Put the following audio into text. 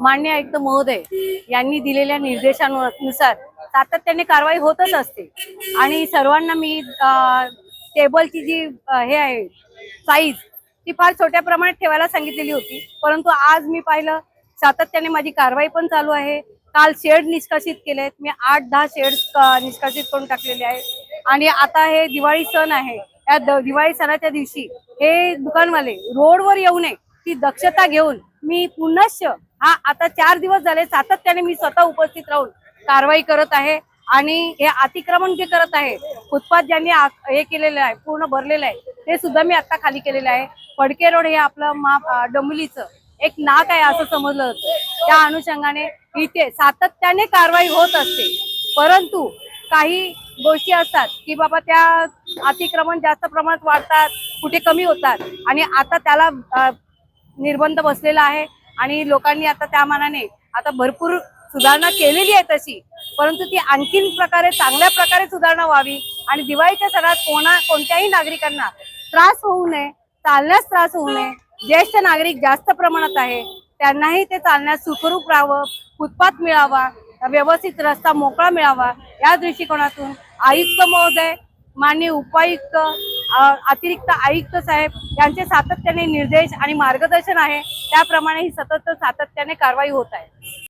मान्य आयुक्त महोदय यांनी दिलेल्या निर्देशानुसार सातत्याने कारवाई होतच असते. आणि सर्वांना मी टेबलची जी हे आहे साईज ती फार छोट्या प्रमाणात ठेवायला सांगितलेली होती. परंतु आज मी पाहिलं सातत्याने माझी कारवाई पण चालू आहे. काल शेड निष्कासित केलेत. मी आठ दहा शेड निष्कासित करून टाकलेले आहे आणि आता हे दिवाळी सण आहे. या द- दिवाळी सणाच्या दिवशी हे दुकानवाले रोडवर येऊ नये. ती दक्षता घेऊन मी पुनश्च हा आता चार दिवस झाले सातत्याने मी स्वतः उपस्थित राहून कारवाई करत आहे आणि हे अतिक्रमण जे करत आहे फुटपाथ ज्यांनी हे केलेलं आहे पूर्ण भरलेलं आहे ते सुद्धा मी आता खाली केलेलं आहे. फडके रोड हे आपलं मा अं, एक नाक आहे असं समजलं जातं. त्या अनुषंगाने इथे सातत्याने कारवाई होत असते. परंतु काही गोष्टी असतात की बाबा त्या अतिक्रमण जास्त प्रमाणात वाढतात कुठे कमी होतात आणि आता त्याला निर्बंध बसलेला आहे आणि लोकांनी आता त्या मानाने आता भरपूर सुधारणा केलेली आहे तशी. परंतु ती आणखीन प्रकारे चांगल्या प्रकारे सुधारणा व्हावी आणि दिवाळीच्या सणात कोणा कोणत्याही नागरिकांना त्रास होऊ नये चालण्यास त्रास होऊ नये. ज्येष्ठ नागरिक जास्त प्रमाणात आहे त्यांनाही ते चालण्यास सुखरूप राहावं फुटपाथ मिळावा व्यवस्थित रस्ता मोकळा मिळावा. या दृष्टिकोनातून आयुक्त महोदय माननीय उपायुक्त अतिरिक्त आयुक्त साहेब यांचे सातत्याने निर्देश आणि मार्गदर्शन आहे. त्याप्रमाणे ही सतत सातत्याने कारवाई होत आहे.